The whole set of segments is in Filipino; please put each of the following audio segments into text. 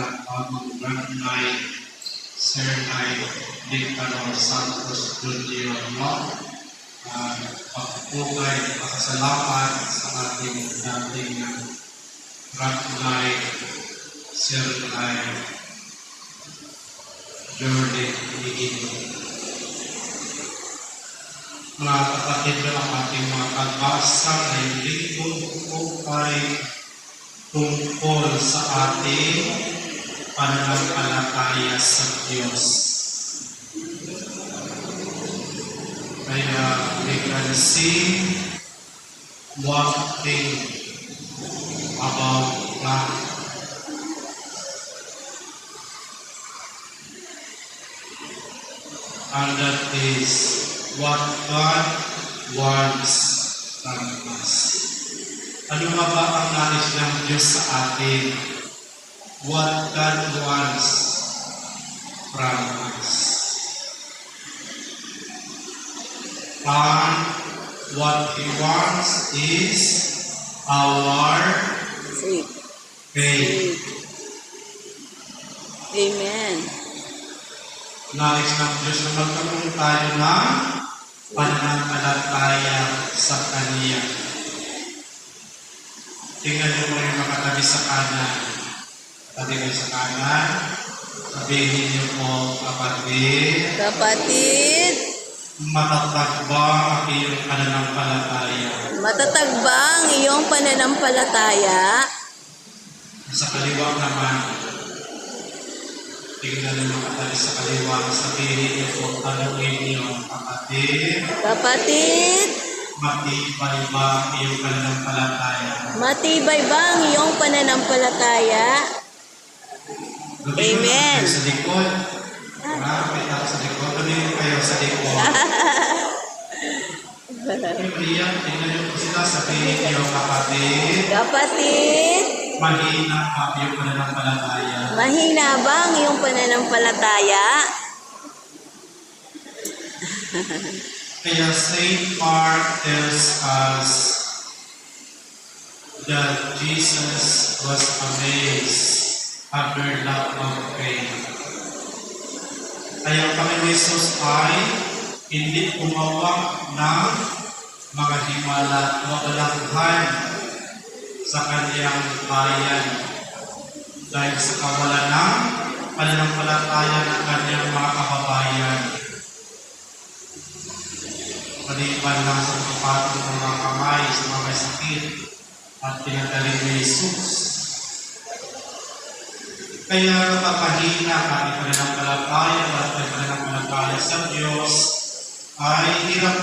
Kasalan Pagong Barangay Sernay Dictanor Santos Junior no? uh, pagpupugay at pasasalamat sa ating dating Barangay Sernay Jordan Higino. Mga kapatid na ang ating mga pagbasa ngayong linggo ay tungkol sa ating pananampalataya sa Diyos. Kaya we can sing one thing about God. And that is what God wants from us. Ano nga ba ang nais ng Diyos sa atin? What God wants from us. And what He wants is our Faith. faith. Amen. Nais ng Diyos na magkaroon tayo ng pananampalataya sa Kanya. Tingnan mo yung makatabi sa kanan. Kayo sa kanan. Sabihin niyo po, kapatid, Kapatid, matatag ba ang iyong pananampalataya? matatag ba ang iyong pananampalataya? Sa kaliwa naman, tingnan niyo makatabi sa kaliwa. Sabihin niyo po, tanongin niyo, kapatid, Kapatid, matibay ba ang iyong pananampalataya? matibay ba ang iyong pananampalataya? Amen. sa likod. May tao sa likod. Tumingin kayo sa likod. Maria, tingnan niyo po sila. Sabihin niyo, kapatid, Kapatid, mahina pa yung pananampalataya. mahina ba ang iyong pananampalataya? Kaya St. Mark tells us that Jesus was amazed their lack of faith. Kaya Panginoon Jesus ay hindi umawak ng mga himala at magalanghan sa kanyang bayan dahil sa kawalan ng pananampalataya ng kanyang mga kababayan maliban lang sa pagpapatong ng mga kamay sa mga sakit at pinagaling ni Jesus. Kaya napapahina ang ating pananampalataya at pananampalataya sa Diyos ay hirap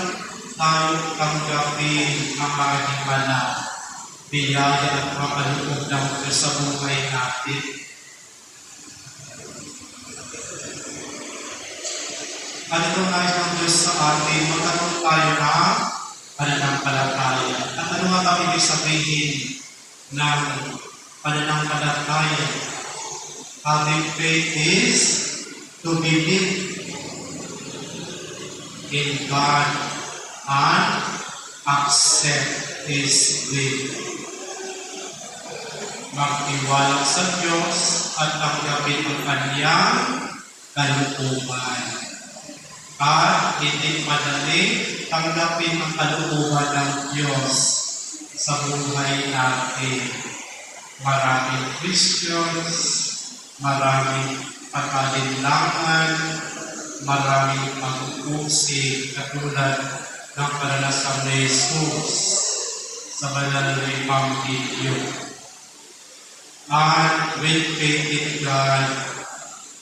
tayo tanggapin ang mga himala, biyaya at mga kaloob ng Diyos sa buhay natin. Ano itong nais ng Diyos sa atin? Magkaroon tayo ng pananampalataya. At ano nga ba ibig sabihin ng pananampalataya? Having faith is to believe in God and accept His will. Magtiwala sa Diyos at tanggapin ang kanyang kalooban at hindi madali tanggapin ang kalooban ng Diyos sa buhay natin. Maraming Christians, maraming pagkalinlangan, maraming pag-uusig katulad ng karanasan ni Jesus sa banal na Ebanghelyo. And with faith in God,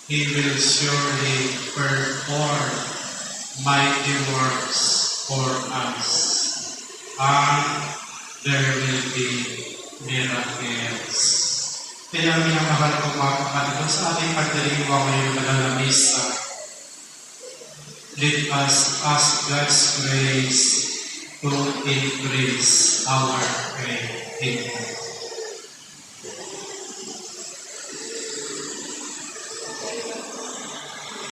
He will surely perform mighty works for us. And there will be miracles. Kaya minamahal ko mga kapatid, sa ating pagdaliwa ngayong nagalamisa, let us ask God's grace to increase our faith Him.